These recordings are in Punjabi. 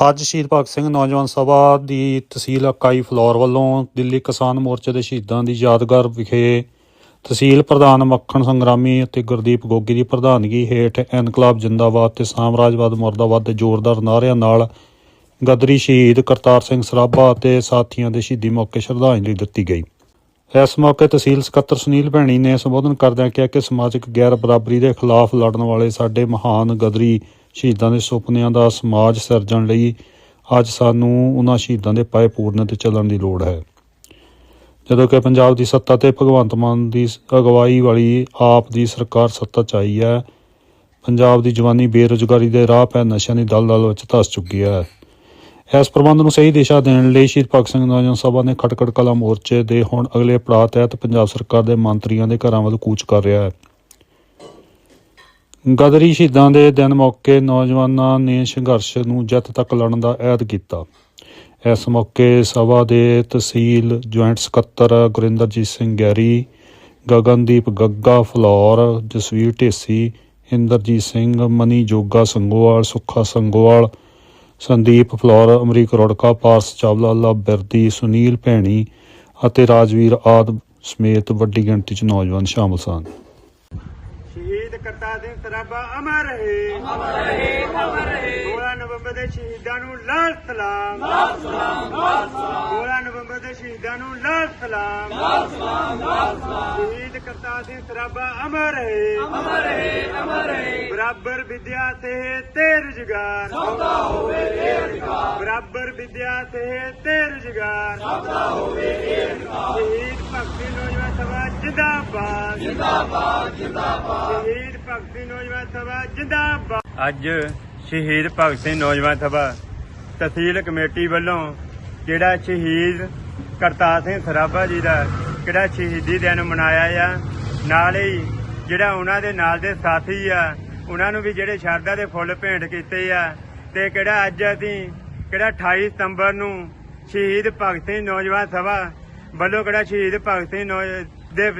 ਅੱਜ ਸ਼ਹੀਦ ਭਗਤ ਸਿੰਘ ਨੌਜਵਾਨ ਸਭਾ ਦੀ ਤਹਿਸੀਲ ਇਕਾਈ ਫਲੋਰ ਵੱਲੋਂ ਦਿੱਲੀ ਕਿਸਾਨ ਮੋਰਚੇ ਦੇ ਸ਼ਹੀਦਾਂ ਦੀ ਯਾਦਗਾਰ ਵਿਖੇ ਤਹਿਸੀਲ ਪ੍ਰਧਾਨ ਮੱਖਣ ਸੰਗਰਾਮੀ ਅਤੇ ਗੁਰਦੀਪ ਗੋਗੀ ਦੀ ਪ੍ਰਧਾਨਗੀ ਹੇਠ ਇਨਕਲਾਬ ਜਿੰਦਾਬਾਦ ਤੇ ਸਾਮਰਾਜਵਾਦ, ਮੁਰਦਾਬਾਦ ਦੇ ਜ਼ੋਰਦਾਰ ਨਾਅਰਿਆਂ ਨਾਲ ਗਦਰੀ ਸ਼ਹੀਦ ਕਰਤਾਰ ਸਿੰਘ ਸਰਾਭਾ ਅਤੇ ਸਾਥੀਆਂ ਦੇ ਸ਼ਹੀਦੀ ਮੌਕੇ ਸ਼ਰਧਾਂਜਲੀ ਦਿੱਤੀ ਗਈ। ਇਸ ਮੌਕੇ ਤਹਿਸੀਲ ਸਕੱਤਰ ਸੁਨੀਲ ਭੈਣੀ ਨੇ ਸੰਬੋਧਨ ਕਰਦਿਆਂ ਕਿਹਾ ਕਿ ਸਮਾਜਿਕ ਗੈਰ ਬਰਾਬਰੀ ਦੇ ਖਿਲਾਫ ਲੜਨ ਵਾਲੇ ਸਾਡੇ ਮਹਾਨ ਗਦਰੀ ਸ਼ਹੀਦਾਂ ਦੇ ਸੁਪਨਿਆਂ ਦਾ ਸਮਾਜ ਸਿਰਜਣ ਲਈ ਅੱਜ ਸਾਨੂੰ ਉਹਨਾਂ ਸ਼ਹੀਦਾਂ ਦੇ ਪਾਏ ਪੂਰਨ ਤੇ ਚੱਲਣ ਦੀ ਲੋੜ ਹੈ। ਜਦੋਂ ਕਿ ਪੰਜਾਬ ਦੀ ਸੱਤਾ ਤੇ ਭਗਵੰਤ ਮਾਨ ਦੀ ਅਗਵਾਈ ਵਾਲੀ ਆਪ ਦੀ ਸਰਕਾਰ ਸੱਤਾ 'ਚ ਆਈ ਹੈ, ਪੰਜਾਬ ਦੀ ਜਵਾਨੀ ਬੇਰੁਜ਼ਗਾਰੀ ਦੇ ਰਾਹ ਪੈ ਨਸ਼ਿਆਂ ਦੀ ਦਲਦਲ ਵਿੱਚ ਧਸ ਚੁੱਕੀ ਹੈ। ਇਸ ਪ੍ਰਬੰਧ ਨੂੰ ਸਹੀ ਦਿਸ਼ਾ ਦੇਣ ਲਈ ਸ਼ਹੀਦ ਭਗਤ ਸਿੰਘ ਨੌਜਵਾਨ ਸਭਾ ਨੇ ਖਟਕੜ ਕਲਾ ਮੋਰਚੇ ਦੇ ਹੁਣ ਅਗਲੇ ਪੜਾਅ ਤਹਿਤ ਪੰਜਾਬ ਸਰਕਾਰ ਦੇ ਮੰਤਰੀਆਂ ਦੇ ਘਰਾਂ ਵੱਲ ਕੂਚ ਕਰ ਰਿਹਾ ਹੈ। ਗਦਰੀ ਸ਼ਹੀਦਾਂ ਦੇ ਦਿਨ ਮੌਕੇ ਨੌਜਵਾਨਾਂ ਨੇ ਸੰਘਰਸ਼ ਨੂੰ ਜਿੱਤ ਤੱਕ ਲੜਨ ਦਾ ਐਲਾਨ ਕੀਤਾ। ਇਸ ਮੌਕੇ ਸਭਾ ਦੇ ਤਹਿਸੀਲ ਜੁਆਇੰਟ ਸਕੱਤਰ ਗੁਰਿੰਦਰਜੀਤ ਸਿੰਘ ਗੈਰੀ ਗਗਨਦੀਪ ਗੱਗਾ ਫਲੌਰ, ਜਸਵੀਰ ਢੇਸੀ, ਇੰਦਰਜੀਤ ਸਿੰਘ ਮਨੀ ਜੋਗਾ ਸੰਗੋਵਾਲ, ਸੁੱਖਾ ਸੰਗੋਵਾਲ, ਸੰਦੀਪ ਫਲੌਰ, ਅਮਰੀਕ ਰੋੜਕਾ, ਪਾਰਸ ਚਾਵਲਾ ਲਾ ਬਿਰਦੀ ਸੁਨੀਲ ਭੈਣੀ ਅਤੇ ਰਾਜਵੀਰ ਆਦ ਸਮੇਤ ਵੱਡੀ ਗਿਣਤੀ 'ਚ ਨੌਜਵਾਨ ਸ਼ਾਮਲ ਸਨ। ਕਰਤਾ ਸਿੰਘ ਸਰਾਭਾ ਅਮਰ ਰਹੇ। ਅਮਰ ਰਹੇ ਅਮਰ ਰਹੇ। 16 ਨਵੰਬਰ ਦੇ ਸ਼ਹੀਦਾਂ ਨੂੰ ਲਾਲ ਸਲਾਮ। ਲਾਲ ਸਲਾਮ ਲਾਲ ਸਲਾਮ। 16 ਨਵੰਬਰ ਦੇ ਸ਼ਹੀਦਾਂ ਨੂੰ ਲਾਲ ਸਲਾਮ। ਲਾਲ ਸਲਾਮ ਲਾਲ ਸਲਾਮ। ਸ਼ਹੀਦ ਕਰਤਾ ਸਿੰਘ ਸਰਾਭਾ ਅਮਰ ਰਹੇ। ਅਮਰ ਰਹੇ ਅਮਰ ਰਹੇ। ਬਰਾਬਰ ਵਿਦਿਆ ਤੇ ਤੇ ਰੁਜ਼ਗਾਰ ਸੌਦਾ ਹੋਵੇ ਤੇ ਬਰਾਬਰ ਵਿਦਿਆ ਤੇ ਤੇ ਰੁਜ਼ਗਾਰ। ਸੌਦਾ ਹੋਵੇ ਤੇ ਰੁਜ਼ਗਾਰ ਸ਼ਹੀਦ ਭਗਤੀ ਨੌਜਵਾਨ ਸਭਾ, ਜਿੰਦਾਬਾਦ। ਸ਼ਹੀਦ ਭਗਤ ਨੌਜਵਾਨ ਸਭਾ, ਜਿੰਦਾਬਾਦ। ਅੱਜ ਸ਼ਹੀਦ ਭਗਤ ਸਿੰਘ ਨੌਜਵਾਨ ਸਭਾ ਤਹਿਸੀਲ ਕਮੇਟੀ ਵੱਲੋਂ ਜਿਹੜਾ ਸ਼ਹੀਦ ਕਰਤਾਰ ਸਿੰਘ ਸਰਾਭਾ ਜੀ ਦਾ ਕਿਹੜਾ ਸ਼ਹੀਦੀ ਦਿਨ ਮਨਾਇਆ ਆ, ਨਾਲ ਹੀ ਜਿਹੜਾ ਉਹਨਾਂ ਦੇ ਨਾਲ ਦੇ ਸਾਥੀ ਆ, ਉਹਨਾਂ ਨੂੰ ਵੀ ਜਿਹੜੇ ਸ਼ਰਧਾ ਦੇ ਫੁੱਲ ਭੇਂਟ ਕੀਤੇ ਆ, ਤੇ ਕਿਹੜਾ ਅੱਜ ਅਸੀਂ ਕਿਹੜਾ 28 ਸਤੰਬਰ ਨੂੰ ਸ਼ਹੀਦ ਭਗਤ ਸਿੰਘ ਨੌਜਵਾਨ ਸਭਾ ਵੱਲੋਂ ਕਿਹੜਾ ਸ਼ਹੀਦ ਭਗਤ ਸਿੰਘ ਨੌ- ਦੇ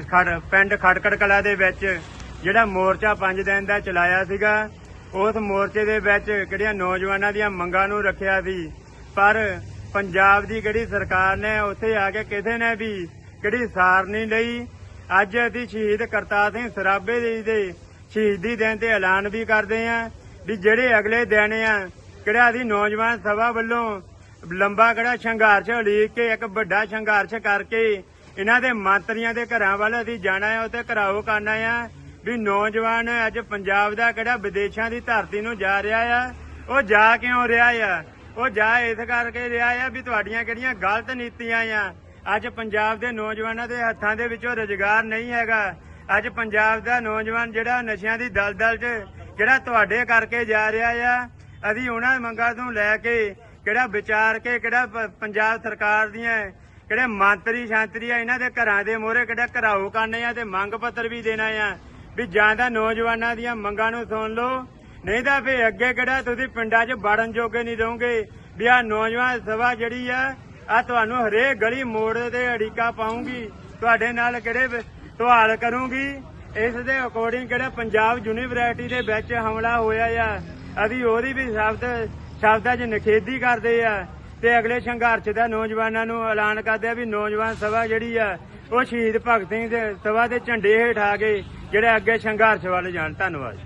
ਪਿੰਡ ਖੜਕੜ ਕਲਾ ਦੇ ਵਿੱਚ ਜਿਹੜਾ ਮੋਰਚਾ 5 ਦਿਨ ਦਾ ਚਲਾਇਆ ਸੀਗਾ, ਉਸ ਮੋਰਚੇ ਦੇ ਵਿੱਚ ਕਿਹੜੀਆਂ ਨੌਜਵਾਨਾਂ ਦੀਆਂ ਮੰਗਾਂ ਨੂੰ ਰੱਖਿਆ ਸੀ। ਪਰ ਪੰਜਾਬ ਦੀ ਕਿਹੜੀ ਸਰਕਾਰ ਨੇ ਉੱਥੇ ਆ ਕੇ ਕਿਸੇ ਨੇ ਵੀ ਕਿਹੜੀ ਸਾਰ ਨਹੀਂ ਲਈ। ਅੱਜ ਅਸੀਂ ਸ਼ਹੀਦ ਕਰਤਾਰ ਸਿੰਘ ਸਰਾਭੇ ਜੀ ਦੇ ਸ਼ਹੀਦੀ ਦਿਨ ਤੇ ਐਲਾਨ ਵੀ ਕਰਦੇ ਆਂ ਵੀ ਜਿਹੜੇ ਅਗਲੇ ਦਿਨ ਆ ਕਿਹੜਾ ਅਸੀਂ ਨੌਜਵਾਨ ਸਭਾ ਵੱਲੋਂ ਲੰਬਾ ਕਿਹੜਾ ਸੰਘਰਸ਼ ਉਲੀਕ ਕੇ ਇੱਕ ਵੱਡਾ ਸੰਘਰਸ਼ ਕਰਕੇ ਇਹਨਾਂ ਦੇ ਮੰਤਰੀਆਂ ਦੇ ਘਰਾਂ ਵੱਲ ਅਸੀਂ ਜਾਣਾ ਹੈ ਉੱਥੇ ਘਰਾਓ ਕਰਨਾ ਆ ਵੀ ਨੌਜਵਾਨ ਅੱਜ ਪੰਜਾਬ ਦਾ ਕਿਹੜਾ ਵਿਦੇਸ਼ਾਂ ਦੀ ਧਰਤੀ ਨੂੰ ਜਾ ਰਿਹਾ ਆ, ਉਹ ਜਾ ਕਿਉਂ ਰਿਹਾ ਆ? ਉਹ ਜਾ ਇਸ ਕਰਕੇ ਰਿਹਾ ਆ ਵੀ ਤੁਹਾਡੀਆਂ ਕਿਹੜੀਆਂ ਗਲਤ ਨੀਤੀਆਂ ਆ? ਅੱਜ ਪੰਜਾਬ ਦੇ ਨੌਜਵਾਨਾਂ ਦੇ ਹੱਥਾਂ ਦੇ ਵਿੱਚੋਂ ਰੁਜ਼ਗਾਰ ਨਹੀਂ ਹੈਗਾ। ਅੱਜ ਪੰਜਾਬ ਦਾ ਨੌਜਵਾਨ ਜਿਹੜਾ ਨਸ਼ਿਆਂ ਦੀ ਦਲਦਲ 'ਚ ਜਿਹੜਾ ਤੁਹਾਡੇ ਕਰਕੇ ਜਾ ਰਿਹਾ ਆ? ਅਸੀਂ ਉਹਨਾਂ ਮੰਗਾਂ ਤੋਂ ਲੈ ਕੇ ਕਿਹੜਾ ਵਿਚਾਰ ਕੇ ਕਿਹੜਾ ਪੰਜਾਬ ਸਰਕਾਰ ਦੀਆਂ, ਕਿਹੜੇ ਮੰਤਰੀ ਸ਼ਾਂਤਰੀ ਆ, ਇਹਨਾਂ ਦੇ ਘਰਾਂ ਦੇ ਮੋਹਰੇ ਕਿਹੜਾ ਘਰਾਓ ਕਰਨੇ ਆ ਤੇ ਮੰਗ ਪੱਤਰ ਵੀ ਦੇਣਾ ਆ, ਵੀ ਜਾਂ ਤਾਂ ਨੌਜਵਾਨਾਂ ਦੀਆਂ ਮੰਗਾਂ ਨੂੰ ਸੁਣ ਲਓ, ਨਹੀਂ ਤਾਂ ਫੇ ਅੱਗੇ ਕਿਹੜਾ ਤੁਸੀਂ ਪਿੰਡਾਂ 'ਚ ਵੜਨ ਜੋਗੇ ਨਹੀਂ ਰਹੋਗੇ ਵੀ ਆ ਨੌਜਵਾਨ ਸਭਾ ਜਿਹੜੀ ਆ ਆ ਤੁਹਾਨੂੰ ਹਰੇਕ ਗਲੀ ਮੋੜ ਤੇ ਅੜੀਕਾ ਪਾਉਂਗੀ, ਤੁਹਾਡੇ ਨਾਲ ਕਿਹੜੇ ਸਵਾਲ ਕਰੂੰਗੀ, ਇਸ ਦੇ ਅਕੋਰਡਿੰਗ ਕਿਹੜਾ ਪੰਜਾਬ ਯੂਨੀਵਰਸਿਟੀ ਦੇ ਵਿੱਚ ਹਮਲਾ ਹੋਇਆ ਆ ਅਸੀਂ ਉਹਦੀ ਵੀ ਸ਼ਬਦ ਸ਼ਬਦਾਂ 'ਚ ਨਿਖੇਧੀ ਕਰਦੇ ਆ ਤੇ ਅਗਲੇ ਸੰਘਰਸ਼ ਦਾ ਨੌਜਵਾਨਾਂ ਨੂੰ ਐਲਾਨ ਕਰਦੇ ਆ ਵੀ ਨੌਜਵਾਨ ਸਭਾ ਜਿਹੜੀ ਆ, ਉਹ ਸ਼ਹੀਦ ਭਗਤ ਸਿੰਘ ਦੇ ਸਭਾ ਦੇ ਝੰਡੇ ਹੇਠ ਆ ਕੇ ਜਿਹੜੇ ਅੱਗੇ ਸੰਘਰਸ਼ ਵੱਲ ਜਾਣ। ਧੰਨਵਾਦ